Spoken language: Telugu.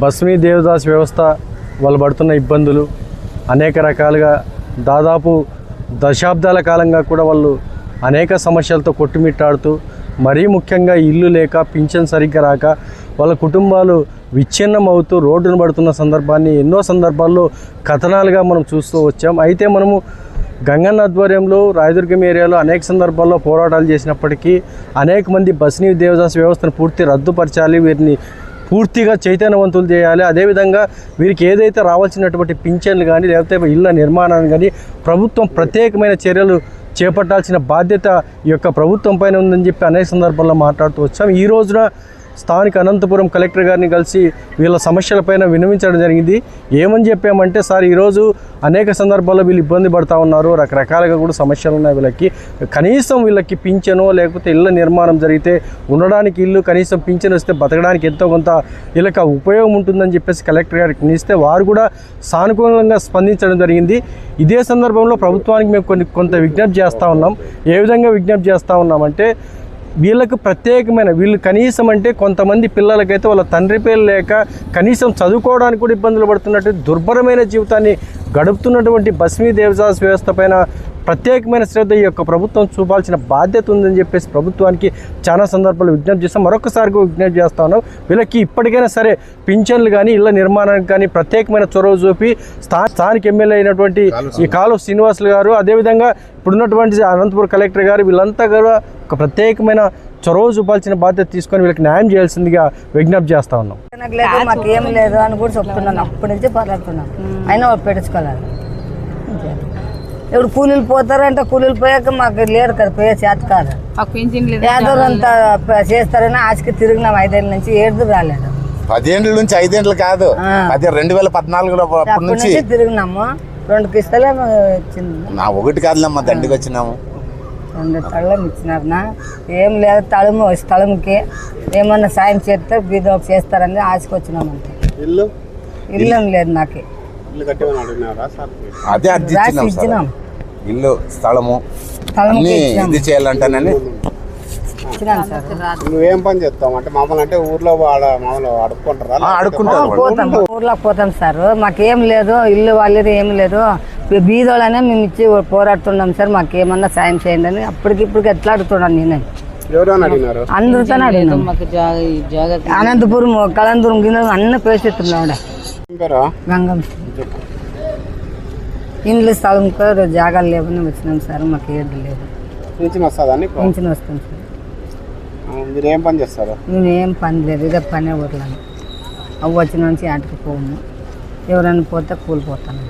బస్మీ దేవదాస్ వ్యవస్థ వాళ్ళు పడుతున్న ఇబ్బందులు అనేక రకాలుగా దాదాపు దశాబ్దాల కాలంగా కూడా వాళ్ళు అనేక సమస్యలతో కొట్టుమిట్టాడుతూ మరీ ముఖ్యంగా ఇల్లు లేక పింఛన్ సరిగ్గా రాక వాళ్ళ కుటుంబాలు విచ్ఛిన్నం అవుతూ రోడ్డును పడుతున్న సందర్భాన్ని ఎన్నో సందర్భాల్లో కథనాలుగా మనం చూస్తూ వచ్చాం. అయితే మనము గంగన్న ఆధ్వర్యంలో రాయదుర్గం ఏరియాలో అనేక సందర్భాల్లో పోరాటాలు చేసినప్పటికీ అనేక మంది బస్నీ దేవదాస్ వ్యవస్థను పూర్తి రద్దుపరచాలి వీరిని పూర్తిగా చైతన్యవంతులు చేయాలి. అదేవిధంగా వీరికి ఏదైతే రావాల్సినటువంటి పింఛన్లు కానీ లేకపోతే ఇళ్ళ నిర్మాణాన్ని కానీ ప్రభుత్వం ప్రత్యేకమైన చర్యలు చేపట్టాల్సిన బాధ్యత ఈ యొక్క ప్రభుత్వం పైన ఉందని చెప్పి అనేక సందర్భాల్లో మాట్లాడుతూ వచ్చాం. ఈ రోజున స్థానిక అనంతపురం కలెక్టర్ గారిని కలిసి వీళ్ళ సమస్యలపైన విన్నవించడం జరిగింది. ఏమని చెప్పామంటే సార్ ఈరోజు అనేక సందర్భాల్లో వీళ్ళు ఇబ్బంది పడుతూ ఉన్నారు. రకరకాలుగా కూడా సమస్యలు ఉన్నాయి వీళ్ళకి. కనీసం వీళ్ళకి పింఛను లేకపోతే ఇళ్ళ నిర్మాణం జరిగితే ఉండడానికి ఇల్లు కనీసం పింఛను వస్తే బతకడానికి ఎంతో కొంత వీళ్ళకి ఉపయోగం ఉంటుందని చెప్పేసి కలెక్టర్ గారికి ఇస్తే వారు కూడా సానుకూలంగా స్పందించడం జరిగింది. ఇదే సందర్భంలో ప్రభుత్వానికి మేము కొన్ని కొంత విజ్ఞప్తి చేస్తూ ఉన్నాం. ఏ విధంగా విజ్ఞప్తి చేస్తూ ఉన్నామంటే వీళ్ళకు ప్రత్యేకమైన వీళ్ళు కనీసం అంటే కొంతమంది పిల్లలకైతే వాళ్ళ తండ్రి పేరు లేక కనీసం చదువుకోవడానికి కూడా ఇబ్బందులు పడుతున్నట్టు దుర్భరమైన జీవితాన్ని గడుపుతున్నటువంటి బస్మీ దేవదాస్ వ్యవస్థ పైన ప్రత్యేకమైన శ్రద్ధ ఈ యొక్క ప్రభుత్వం చూపాల్సిన బాధ్యత ఉందని చెప్పేసి ప్రభుత్వానికి చాలా సందర్భాలు విజ్ఞప్తి చేస్తాం. మరొకసారి విజ్ఞప్తి చేస్తా ఉన్నాం. వీళ్ళకి ఇప్పటికైనా సరే పింఛన్లు కానీ ఇళ్ళ నిర్మాణానికి కానీ ప్రత్యేకమైన చొరవ చూపి స్థా స్థానిక ఎమ్మెల్యే అయినటువంటి ఈ కాలువ శ్రీనివాసులు గారు అదేవిధంగా ఇప్పుడున్నటువంటి అనంతపురం కలెక్టర్ గారు వీళ్ళంతా కూడా ఒక ప్రత్యేకమైన చొరవ చూపాల్సిన బాధ్యత తీసుకొని వీళ్ళకి న్యాయం చేయాల్సిందిగా విజ్ఞప్తి చేస్తా ఉన్నాం. మాకు ఏం లేదు అని కూడా చెప్తున్నాను. అప్పటి నుంచి పోరాడుతున్నాను అయినా వాళ్ళు పెట్టుకోలేదు ఇప్పుడు కూలీలు పోతారంటే కూలీలు పోయాక మాకు లేరు కదా పోయే చేత కాదు. ప- చేస్తారని ఆశకి తిరిగినాం ఐదేళ్ళ నుంచి ఏడు రాలేదు. పదేండ్ల నుంచి ఐదేండ్లు కాదు. అదే రెండు వేల పద్నాలుగులో నుంచి తిరిగినాము. రెండు కిస్తలే వచ్చింది. నా ఒకటి కాదులేమ్మా దండికి వచ్చినాము. రెండు తళ్ళం ఇచ్చినారు నా. ఏం లేదు తళము తళముకి ఏమన్నా సాయం చేస్తే బీదో చేస్తారని ఆశకి వచ్చినాం అంతే. ఇల్లు? ఇల్లు లేదు నాకు ఇల్లు కట్టేమని అడిగినారా సార్? అదే అర్జీ రాసి ఇచ్చినాం సార్. ఇచ్చినాం. ఇల్లు స్థలము అన్ని ఇది చేయాలంటానని నువ్వేం పని చేస్తావు? అంటే మామూలు అంటే ఊర్లో వాడ మామూలు అడుక్కుంటారా? అడుక్కుంటారు ఊర్లోకి పోతాం సార్. మాకేం లేదు. ఇల్లు వాళ్ళది ఏం లేదు. బీదోళ్ళనే మేము ఇచ్చి పోరాడుతున్నాం సార్. మాకేమన్నా సాయం చేయండి అని అప్పటికి ఇప్పటికి ఎట్లా అడుగుతున్నాను నేనే. ఎవరైనా అడిగినారు? అందరితో అడిగినాం. మాకు జాగ ఈ జాగ అనంతపురం కలందురం గిన్నె అన్ని పేరు? గంగం ఇండ్లు స్థలం జాగాలు లేవని వచ్చినాం సార్ మాకు ఏది లేదు. పింఛన్ వస్తుందా నీకు సార్. మీరు ఏం పని చేస్తారు? మేము ఏం పని లేదు ఇదే పనే ఊర్లను అవ్వ వచ్చిన నుంచి ఆటకి పోము. ఎవరైనా పోతే కూలిపోతాను